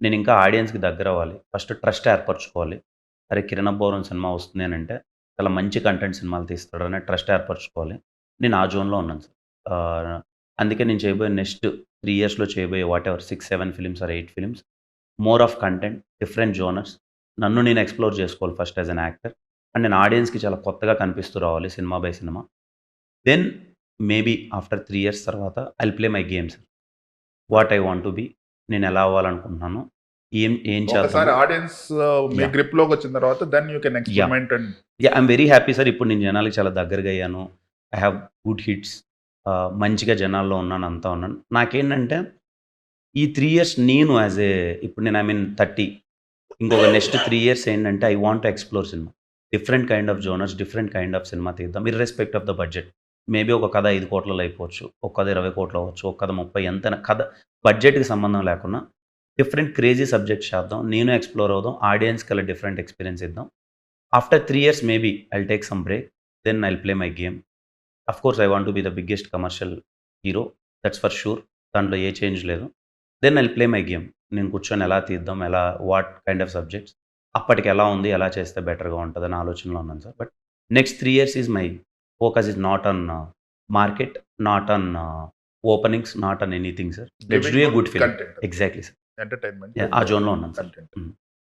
నేను ఇంకా ఆడియన్స్‌కి దగ్గర అవ్వాలి. ఫస్ట్ ట్రస్ట్ ఏర్పరచుకోవాలి. అరే! 'కిరణ్ అబ్బవరం' సినిమా వస్తుంది అని అంటే చాలా మంచి కంటెంట్ సినిమాలు తీస్తాడనే ట్రస్ట్ ఏర్పరచుకోవాలి. నేను ఆ జోన్‌లో ఉన్నాను సార్. అందుకే నేను చేయబోయే నెక్స్ట్ త్రీ ఇయర్స్‌లో చేయబోయే whatever six seven films or eight films more of content, different genres నన్ను నేను ఎక్స్‌ప్లోర్ చేసుకోవాలి first as an actor. And నేను ఆడియన్స్‌కి చాలా కొత్తగా కనిపిస్తూ రావాలి cinema by cinema. Then maybe after three years తర్వాత I play my games what I want to be. నేను ఎలా అవ్వాలనుకుంటున్నాను. ఏం ఏం చేద్దాం ఆడియన్స్ మీ యాహ్! గ్రిప్‌లోకి వచ్చిన తర్వాత then you can! Experiment and yeah! I'm very happy sir. ఇప్పుడు నేను జనాలకి చాలా దగ్గరగా అయ్యాను. I have good hits. మంచిగా జనాల్లో ఉన్నాను. అంతా ఉన్నాను. నాకేంటంటే ఈ 3 ఇయర్స్ నేను యాస్ ఏ ఇప్పుడు నేను ఐ మీన్ 30 ఇంకొక నెక్స్ట్ 3 ఇయర్స్ ఏంటంటే I want to explore cinema. Different kind of genres, different kind of cinema తీద్దాం. Irrespective of the budget. Maybe ఒక కథ 5,00,00,000 అయిపోవచ్చు. ఒక కథ 20,00,00,000 అవ్వచ్చు. ఒక కథ ముప్పై ఎంత కథ బడ్జెట్‌కి సంబంధం లేకుండా డిఫరెంట్ క్రేజీ సబ్జెక్ట్ చేద్దాం. నేను ఎక్స్‌ప్లోర్ అవుదాం. ఆడియన్స్‌కి అలా డిఫరెంట్ ఎక్స్‌పీరియన్స్ ఇద్దాం. After three years maybe I'll take some break. Then I play my game. Of course I want to be the biggest commercial hero. That's for sure దాంట్లో ఏ change లేదు. Then I'll play my game. నేను కూర్చొని ఎలా తీద్దాం, ఎలా what kind of subjects అప్పటికి ఎలా ఉంది, ఎలా చేస్తే బెటర్‌గా ఉంటదని ఆలోచనలో ఉన్నాను sir. But next three years is my focus is not on market, not on openings, not on anything sir. Let's do a good film. Exactly sir. Entertainment! ఆ జోన్‌లో ఉన్నాను సార్.